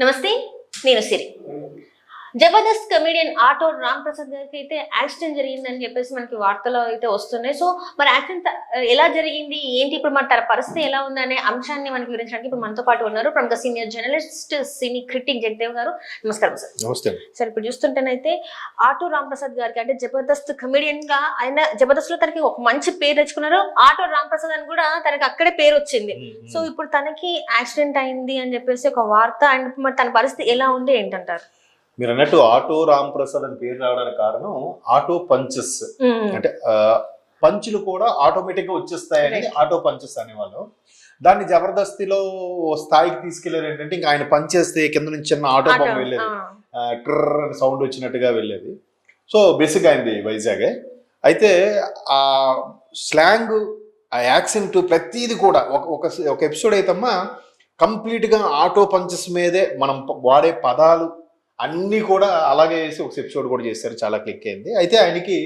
నమస్తే నేను Siri. Jabardasth comedian auto Ram Prasad గారికి అయితే యాక్సిడెంట్ జరిగిందని చెప్పేసి మనకి వార్తలు అయితే వస్తున్నాయి. సో మరి యాక్సిడెంట్ ఎలా జరిగింది? ఏంటి ఇప్పుడు మన తన పరిస్థితి ఎలా ఉందనే అంశాన్ని మనకి వివరించడానికి ఇప్పుడు మనతో పాటు ఉన్నారు ప్రముఖ senior journalist cine critic Jagadev గారు. నమస్కారం సార్. నమస్తే. సార్ ఇప్పుడు చూస్తుంటేనైతే ఆటో రామ్ ప్రసాద్ గారికి అంటే జబర్దస్త్ కమెడియన్గా ఆయన జబర్దస్త్లో తనకి ఒక మంచి పేరు తెచ్చుకున్నారు. ఆటో రామ్ ప్రసాద్ అని కూడా తనకి అక్కడే పేరు వచ్చింది. సో ఇప్పుడు తనకి యాక్సిడెంట్ అయింది అని చెప్పేసి ఒక వార్త అండ్ మరి తన పరిస్థితి ఎలా ఉంది ఏంటంటారు? మీరు అన్నట్టు ఆటో రామ్ ప్రసాద్ అని పేరు రావడానికి కారణం ఆటో పంచెస్. అంటే పంచులు కూడా ఆటోమేటిక్గా వచ్చేస్తాయని. ఆటో పంచెస్ అనేవాళ్ళు. దాన్ని జబర్దస్తిలో స్థాయికి తీసుకెళ్ళారు ఏంటంటే ఇంకా ఆయన పంచేస్తే కింద నుంచి చిన్న ఆటో బొమ్మ వెళ్ళేది. ట్రర్ అని సౌండ్ వచ్చినట్టుగా వెళ్ళేది. సో బేసిక్ అయింది వైజాగే. అయితే ఆ స్లాంగ్ ఆ యాక్సెంట్ ప్రతిది కూడా ఒక ఒక ఎపిసోడ్ అయితమ్మా కంప్లీట్గా ఆటో పంచెస్ మీదే మనం వాడే పదాలు అన్నీ కూడా అలాగే వేసి ఒక ఎపిసోడ్ కూడా చేశారు చాలా క్లిక్ అయింది. అయితే ఆయనకి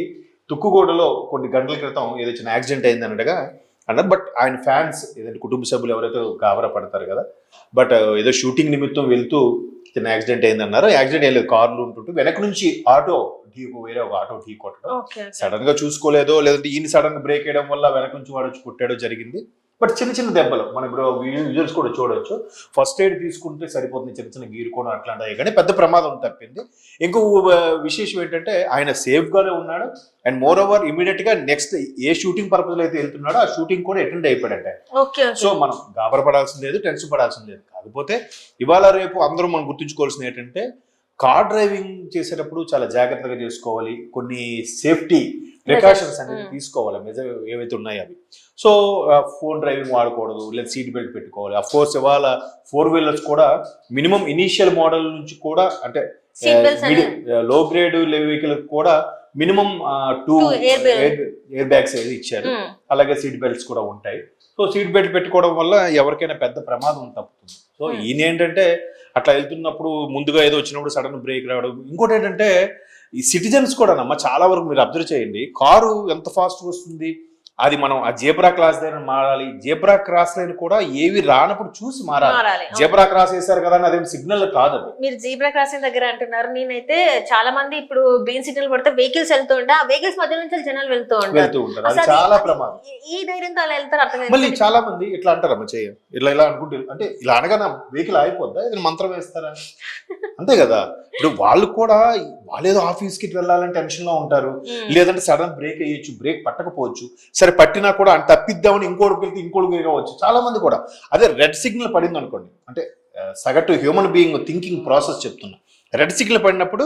తుక్కుగూడలో కొన్ని గంటల క్రితం ఏదో చిన్న యాక్సిడెంట్ అయింది అన్నట్టుగా అన్నారు. బట్ ఆయన ఫ్యాన్స్ ఏదంటే కుటుంబ సభ్యులు ఎవరైతే గాబరా పడతారు కదా బట్ ఏదో షూటింగ్ నిమిత్తం వెళ్తూ చిన్న యాక్సిడెంట్ అయింది అన్నారు. యాక్సిడెంట్ అయ్యలేదు కార్లు ఉంటుంటూ వెనక నుంచి ఆటో ఢీ వేరే ఒక ఆటో ఢీ కొట్టడం. సడన్గా చూసుకోలేదో లేదంటే ఈయన సడన్గా బ్రేక్ వేయడం వల్ల వెనక నుంచి వాడు వచ్చి కొట్టాడో జరిగింది. బట్ చిన్న చిన్న దెబ్బలు. మనం ఇప్పుడు విజువల్స్ కూడా చూడొచ్చు. ఫస్ట్ ఎయిడ్ తీసుకుంటే సరిపోతుంది చిన్న చిన్న గీరుకోవడం అట్లాంటివి కానీ పెద్ద ప్రమాదం తప్పింది. ఇంకో విశేషం ఏంటంటే ఆయన సేఫ్ గానే ఉన్నాడు. అండ్ మోర్ ఓవర్ ఇమీడియట్గా నెక్స్ట్ ఏ షూటింగ్ పర్పస్లో అయితే వెళ్తున్నాడో ఆ షూటింగ్ కూడా అటెండ్ అయిపోయాడంటే. ఓకే సో మనం గాబరపడాల్సిన లేదు టెన్షన్ పడాల్సిన లేదు. కాకపోతే ఇవాళ రేపు అందరూ మనం గుర్తుంచుకోవాల్సింది ఏంటంటే కార్ డ్రైవింగ్ చేసేటప్పుడు చాలా జాగ్రత్తగా చేసుకోవాలి. కొన్ని సేఫ్టీ ప్రికాషన్స్ అనేది Mm. తీసుకోవాలి. మెజర్ ఏవైతే ఉన్నాయో అవి. సో ఫోన్ డ్రైవింగ్ వాడకూడదు లేదా సీట్ బెల్ట్ పెట్టుకోవాలి. అఫ్ కోర్స్ ఇవాళ ఫోర్ వీలర్స్ కూడా మినిమం ఇనీషియల్ మోడల్ నుంచి కూడా అంటే లో గ్రేడ్ వెహికల్ కూడా మినిమం టూ ఎయిర్ బ్యాగ్స్ అనేది ఇచ్చారు. అలాగే సీట్ బెల్ట్స్ కూడా ఉంటాయి. సో సీట్ బెల్ట్ పెట్టుకోవడం వల్ల ఎవరికైనా పెద్ద ప్రమాదం తప్పుతుంది. So Hmm. ఈయన ఏంటంటే అట్లా వెళ్తున్నప్పుడు ముందుగా ఏదో వచ్చినప్పుడు సడన్ బ్రేక్ రావడం. ఇంకోటి ఏంటంటే ఈ సిటిజన్స్ కూడా నమ్మ చాలా వరకు మీరు అబ్జర్వ్ చేయండి. కారు ఎంత ఫాస్ట్ వస్తుంది? అది మనం ఆ జేబ్రా క్రాస్ దగ్గర మారాలి. జేబ్రా క్రాస్ లైన్ కూడా ఏవి రానప్పుడు చూసి మారాలి. జేబ్రా క్రాస్ వేశారు కదా అదేం సిగ్నల్ కాదు మీరు జీబ్రా క్రాసింగ్ దగ్గర అంటున్నారు. నేనైతే చాలా మంది ఇప్పుడు గ్రీన్ సిగ్నల్ పడితే వెహికల్స్ వెళ్తూ ఉంటే. ఆ వెహికల్స్ మధ్య నుంచి జనాలు వెళ్తూ ఉంటారు. వెళ్తూ ఉంటారు. అది చాలా ప్రమాదం. ఈ- ధైర్యంతో అలా వెళ్తారు అర్థం మళ్ళీ చాలా మంది ఇట్లా అంటారమ్మ చెయ్య ఇట్లా ఇలా అనుకుంటే అంటే ఇలా అనగా వెహికల్ ఆగిపోద్దా? ఏదైనా మంత్రం వేస్తారా? అంతే కదా. ఇప్పుడు వాళ్ళు కూడా వాళ్ళు ఏదో ఆఫీస్కి వెళ్ళాలని టెన్షన్లో ఉంటారు లేదంటే సడన్ బ్రేక్ అయ్యొచ్చు బ్రేక్ పట్టకపోవచ్చు. సరే పట్టినా కూడా అని తప్పిద్దామని ఇంకోటికి వెళ్తే ఇంకోటికి కావచ్చు చాలా మంది కూడా. అదే రెడ్ సిగ్నల్ పడింది అనుకోండి. అంటే సగటు హ్యూమన్ బీయింగ్ థింకింగ్ ప్రాసెస్ చెప్తున్నా. రెడ్ సిగ్నల్ పడినప్పుడు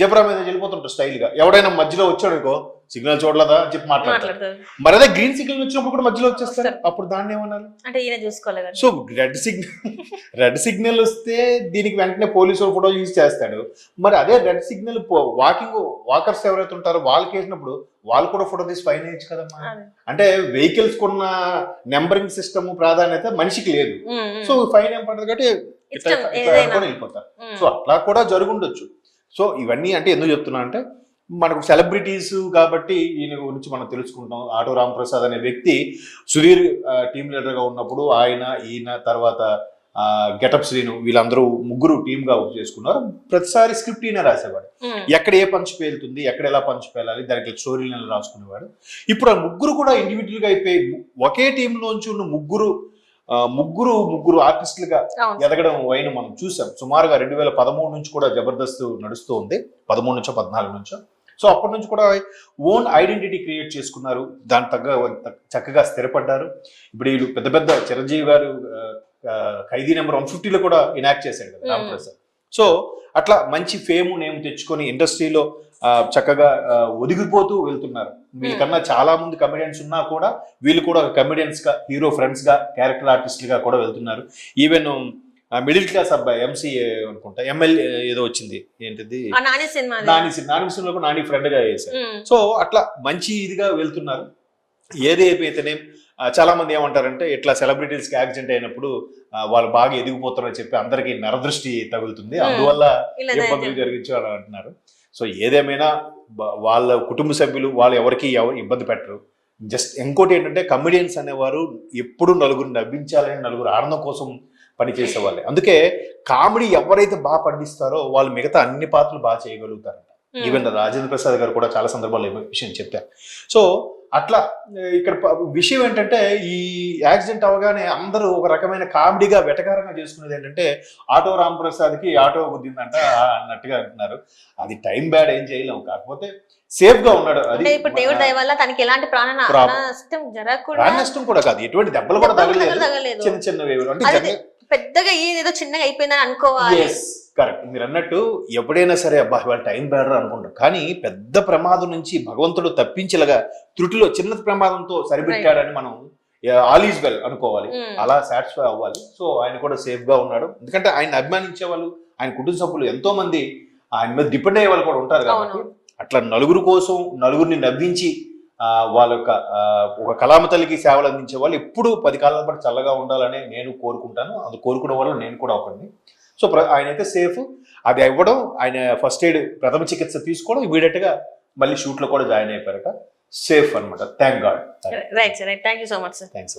జబ్రా మీద వెళ్ళిపోతుంటారు స్టైల్గా ఎవడైనా మధ్యలో వచ్చాడుకో సిగ్నల్ చూడలేదా అని చెప్పి మాట్లాడతారు. మరి అదే గ్రీన్ సిగ్నల్ వచ్చినప్పుడు కూడా మధ్యలో వచ్చేస్తారు. అప్పుడు దాన్ని ఏమన్నారు? అంటే ఈయన చూసుకోవాలి కదా. So red signal red signal వస్తే దీనికి వెంటనే పోలీసు ఫోటో యూజ్ చేస్తాడు. మరి అదే రెడ్ సిగ్నల్ వాకింగ్ వాకర్స్ ఎవరైతే ఉంటారో వాళ్ళకి వేసినప్పుడు వాళ్ళు కూడా ఫోటో తీసి ఫైన్ వేయచ్చు కదమ్మా. అంటే వెహికల్స్ కొన్న నెంబరింగ్ సిస్టమ్ ప్రాధాన్యత మనిషికి లేదు. సో ఫైన్ ఏం పడదు కాబట్టి వెళ్ళిపోతారు. సో అట్లా కూడా జరుగుండొచ్చు. సో ఇవన్నీ అంటే ఎందుకు చెప్తున్నా అంటే మనకు సెలబ్రిటీస్ కాబట్టి ఈయన గురించి మనం తెలుసుకుంటాం. ఆటో రామప్రసాద్ అనే వ్యక్తి సుధీర్ టీమ్ లీడర్గా ఉన్నప్పుడు ఆయన ఈయన తర్వాత గెటప్ శ్రీను వీళ్ళందరూ ముగ్గురు టీమ్గా వర్క్ చేసుకున్నారు. ప్రతిసారి స్క్రిప్ట్ ఈయన రాసేవాడు. ఎక్కడ ఏ పంచ్ పేలుతుంది ఎక్కడ ఎలా పంచ్ పేలాలి దానికి స్టోరీలను రాసుకునేవాడు. ఇప్పుడు ఆ ముగ్గురు కూడా ఇండివిజువల్గా అయిపోయి ఒకే టీం లోంచి ఉన్న ముగ్గురు ముగ్గురు ముగ్గురు ఆర్టిస్టులుగా ఎదగడం వైన మనం చూసాం. సుమారుగా రెండు వేల పదమూడు నుంచి కూడా జబర్దస్త్ నడుస్తూ ఉంది పదమూడు నుంచో పద్నాలుగు నుంచో. సో అప్పటి నుంచి కూడా ఓన్ ఐడెంటిటీ క్రియేట్ చేసుకున్నారు. దాని తగ్గ చక్కగా స్థిరపడ్డారు. ఇప్పుడు వీళ్ళు పెద్ద పెద్ద చిరంజీవి గారు ఖైదీ నెంబర్ వన్ ఫిఫ్టీలో కూడా ఇనాక్ట్ చేశాడు కదా. రామప్రసాద్. సో అట్లా మంచి ఫేమ్ నేమ్ తెచ్చుకొని ఇండస్ట్రీలో చక్కగా ఒదిగిపోతూ వెళ్తున్నారు. వీళ్ళకన్నా చాలా మంది కమెడియన్స్ ఉన్నా కూడా వీళ్ళు కూడా కమెడియన్స్గా హీరో ఫ్రెండ్స్గా క్యారెక్టర్ ఆర్టిస్టులుగా కూడా వెళ్తున్నారు. ఈవెన్ మిడిల్ క్లాస్ అబ్బాయి ఎంసీఏ అనుకుంటా ఎమ్మెల్యే ఏదో వచ్చింది ఏంటిది నాని సినిమా. నాని సినిమాలో కూడా నాని ఫ్రెండ్గా వేశారు ఉమ్. సో అట్లా మంచి ఇదిగా వెళ్తున్నారు ఏది అయిపోతేనే ఆ, చాలా మంది ఏమంటారంటే ఇట్లా సెలబ్రిటీస్కి యాక్సిడెంట్ అయినప్పుడు వాళ్ళు బాగా ఎదిగిపోతారని చెప్పి అందరికి నరదృష్టి తగులుతుంది. అందువల్ల ఇబ్బందులు. జరిగించు అని అంటున్నారు సో ఏదేమైనా వాళ్ళ కుటుంబ సభ్యులు వాళ్ళు ఎవరికి ఎవరు ఇబ్బంది పెట్టరు జస్ట్ ఇంకోటి ఏంటంటే కమెడియన్స్ అనేవారు ఎప్పుడు నలుగురు నవ్వించాలని నలుగురు ఆనందం కోసం పని చేసే వాళ్ళే అందుకే కామెడీ ఎవరైతే బాగా పండిస్తారో వాళ్ళు మిగతా అన్ని పాత్రలు బాగా చేయగలుగుతారు Hmm. ఈవెన్ రాజేంద్ర ప్రసాద్ గారు కూడా చాలా సందర్భాల్లో విషయం చెప్పారు. సో అట్లా ఇక్కడ విషయం ఏంటంటే ఈ యాక్సిడెంట్ అవగానే అందరూ ఒక రకమైన కామెడీగా వెటకారంగా చేసుకునేది ఏంటంటే ఆటో రాంప్రసాద్కి ఆటో గుద్దిందంట అన్నట్టుగా అంటున్నారు. అది టైం బ్యాడ్ ఏం చేయలేము కాకపోతే సేఫ్గా ఉన్నాడు. అది ఇప్పుడు దేవుడి దయ వల్ల తనకి ఎలాంటి ప్రాణ. నష్టం జరగకుండా నష్టం కూడా కాదు. ఎటువంటి దెబ్బలు కూడా తగలేదు. తగలేదు. చిన్న చిన్నవి అంటే పెద్దగా ఏదో చిన్నగా అయిపోయిందని అనుకోవాలి. కరెక్ట్ మీరు అన్నట్టు ఎప్పుడైనా సరే అబ్బా ఇవాళ టైం బెటర్ అనుకుంటారు కానీ పెద్ద ప్రమాదం నుంచి భగవంతుడు తప్పించలగా త్రుటిలో చిన్న ప్రమాదంతో సరిపెట్టాడని మనం ఆల్ ఈజ్ వెల్ అనుకోవాలి. ఉమ్. అలా సాటిస్ఫై అవ్వాలి. సో ఆయన కూడా సేఫ్గా ఉన్నాడు. ఎందుకంటే ఆయన అభిమానించే వాళ్ళు ఆయన కుటుంబ సభ్యులు ఎంతో మంది ఆయన మీద డిపెండ్ అయ్యే వాళ్ళు కూడా ఉంటారు కాబట్టి. అట్లా నలుగురు కోసం నలుగురిని నవ్వించి వాళ్ళ యొక్క ఒక కళామ తల్లికి సేవలు అందించే వాళ్ళు ఎప్పుడూ పది కాలాల పాటు చల్లగా ఉండాలని నేను కోరుకుంటాను. అది కోరుకునే వాళ్ళు నేను కూడా ఒకరిని సో ప్ర- ఆయన అయితే సేఫ్ అది ఇవ్వడం ఆయన ఫస్ట్ ఎయిడ్ ప్రథమ చికిత్స తీసుకోవడం immediate గా మళ్ళీ షూట్లో కూడా జాయిన్ అయిపోయారట. సేఫ్ అన్నమాట. Thank God right sir thank you so much sir thanks